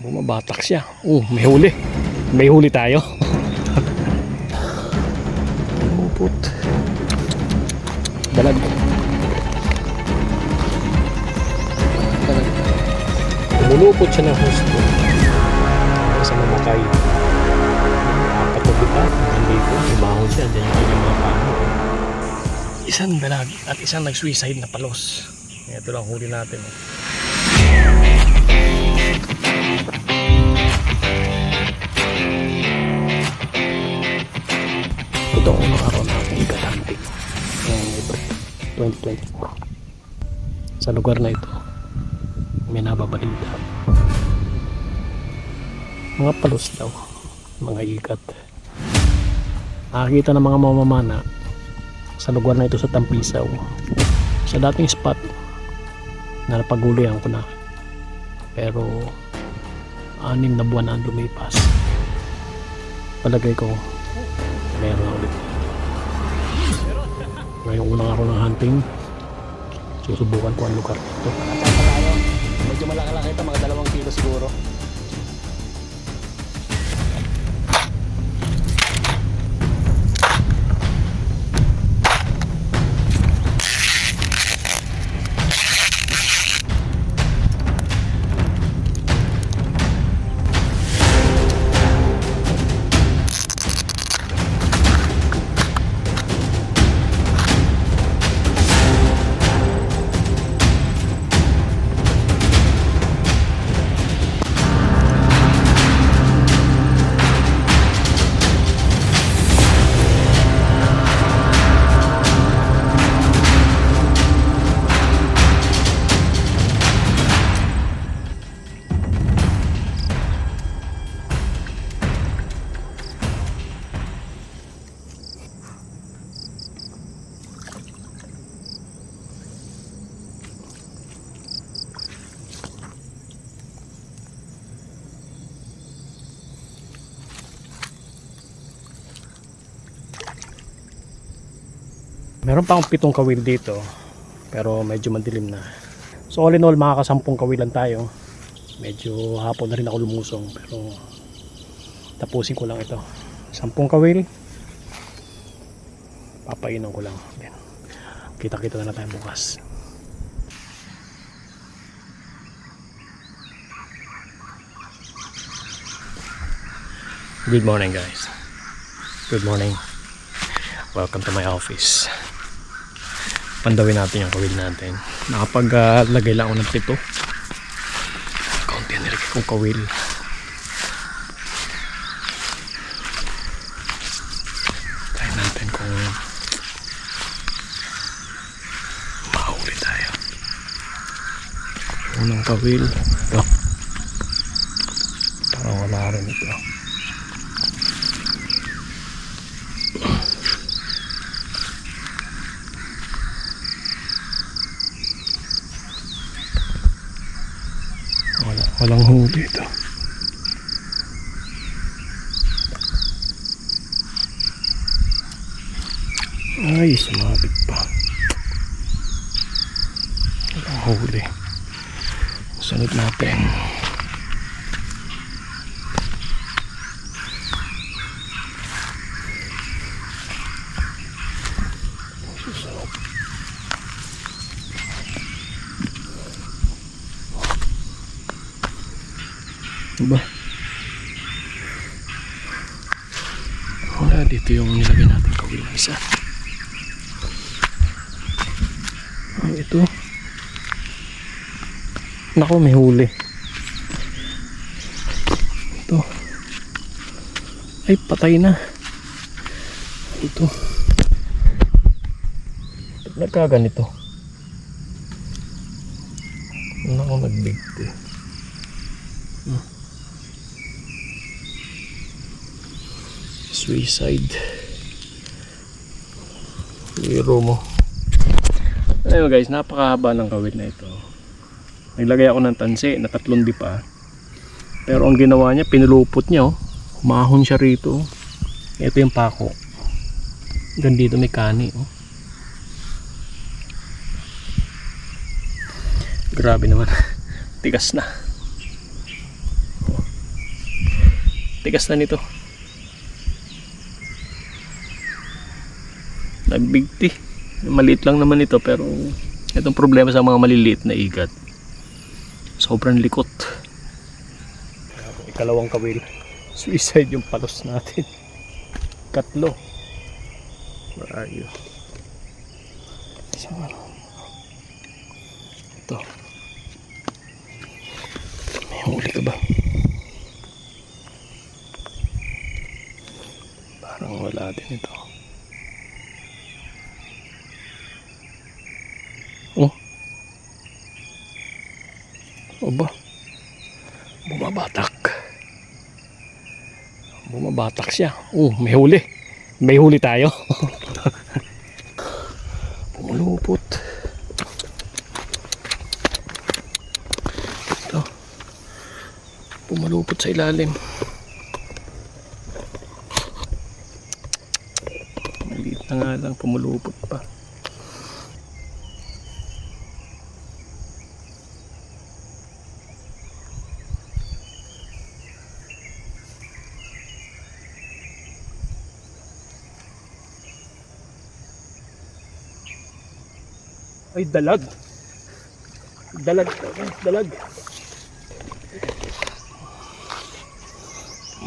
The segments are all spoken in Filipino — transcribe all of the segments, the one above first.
Bumabatak siya. Oh, may huli. May huli tayo. Umupot. Dalag. Dalag. Umulupot siya ng husto. Sa mamakay. Apat na kita. Nandito. Umahon siya. Diyan yung mga pano. Isang dalag at isang nag-suicide na palos. Ito lang huli natin. oh. Ito ang unang araw na aking ikat-hunting. Ngayong ito, 2024. Sa lugar na ito, may nababalita. Mga palos daw, mga ikat. Nakakita ng mga mamamana sa lugar na ito sa Tampisaw. Sa dating spot na napagulihan ko na. Pero anim na buwan na lumipas. Palagay ko meron na ulit. Ngayong unang araw ng hunting, susubukan ko ang lugar nito. Meron pa akong pitong kawil dito. Pero medyo madilim na. So all in all, makakasampung kawilan tayo. Medyo hapon na rin ako lumusong. Pero tapusin ko lang ito. Sampung kawil. Papainom ko lang. Yan. Kita-kita na, na tayo bukas. Good morning guys. Good morning. Welcome to my office. Pandawin natin yung kawil natin. Nakapaglagay lang ako ng pito. Kaunti ang nilagay kong kawil. Try natin kung makahuli tayo. Unang kawil. Parang wala rin ito. Wala, walang huli ito. Ay, sumabit pa. Walang huli. Sunod natin. Ba? Wala dito yung nilagay natin kawil na isa. Ay, ito. Nako, may huli. Ito. Ay, patay na. Ito. Nagkaganito? Nako, nagbigti. Suicide. Biro mo. Ayun guys napakahaba ng kawit na ito. Naglagay ako ng tansi na tatlong dipa pero ang ginawa niya pinulupot niya oh. humahon siya rito. Ito yung pako. Hanggang dito may kani oh. grabe naman. Tigas na. Tigas na nito. Nagbigti. Maliit lang naman ito pero itong problema sa mga maliliit na igat. Sobrang likot. Ikalawang kawil. Suicide yung palos natin. Katlo. Where are you? Ito. May huli ka ba? Parang wala din ito. Aba. Bumabatak. Bumabatak siya. Oh, may huli. May huli tayo. Pumulupot. Ito. Pumalupot sa ilalim. Maliit na nga lang, pumulupot pa. Ay, dalag. Dalag, dalag.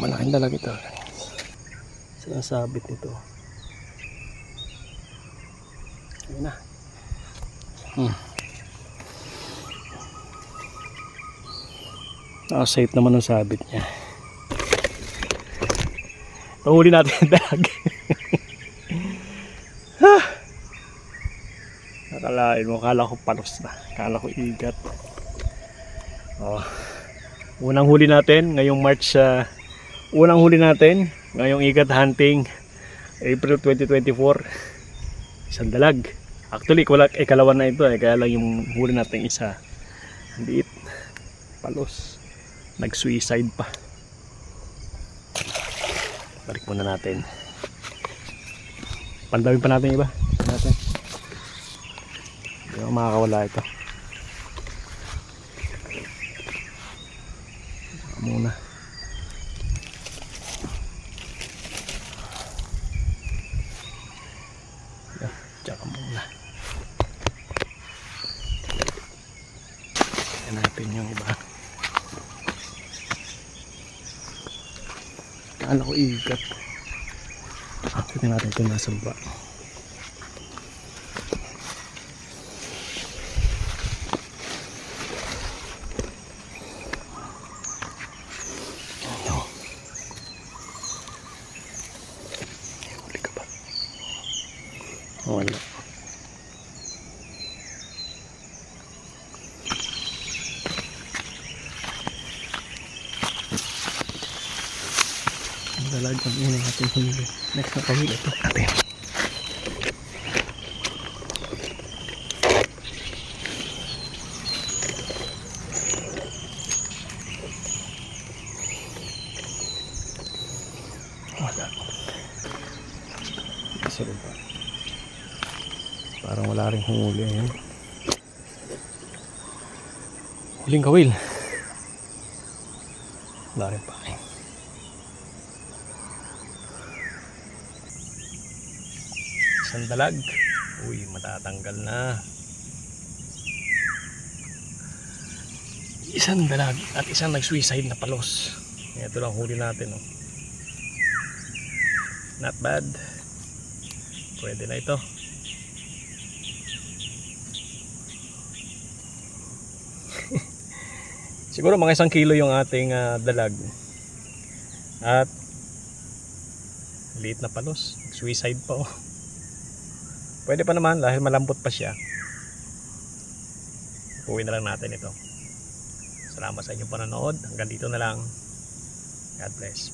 Malaking dalag ito. Sinasabit nito. Ayun na. Hmm. Ah, safe naman ang sabit niya. Pahuli natin yung dalag. Nakalain mo, kala ko palos na. Kala ko igat. Oh. Unang huli natin, ngayong March, ah, unang huli natin, ngayong igat hunting, April 2024. Isang dalag. Actually, wala, ikalawa na ito eh, kaya lang yung huli natin isa. Liit. Palos. Nag-suicide pa. Balik muna natin. Pandawin pa natin iba. Natin. Hindi ako makakawala ito. Saka muna. Tsaka muna. Hanapin yung iba. Kala ko ikat. Tingnan natin ito nasa baba. Ang dalagang una natin huli. Next na kami ito. Natin. Wala. Sa baba. Parang wala rin humuli. Ayan. Huling kawil. Wala rin pa. eh. Isang dalag. Uy, matatanggal na. Isang dalag at isang nag-suicide na palos. Ito lang huli natin. Oh. Not bad. Pwede na ito. Siguro mga isang kilo yung ating ah, dalag. At liit na palos. Suicide pa oh. Pwede pa naman dahil malambot pa siya. Uwi na lang natin ito. Salamat sa inyong panonood. Hanggang dito na lang. God bless.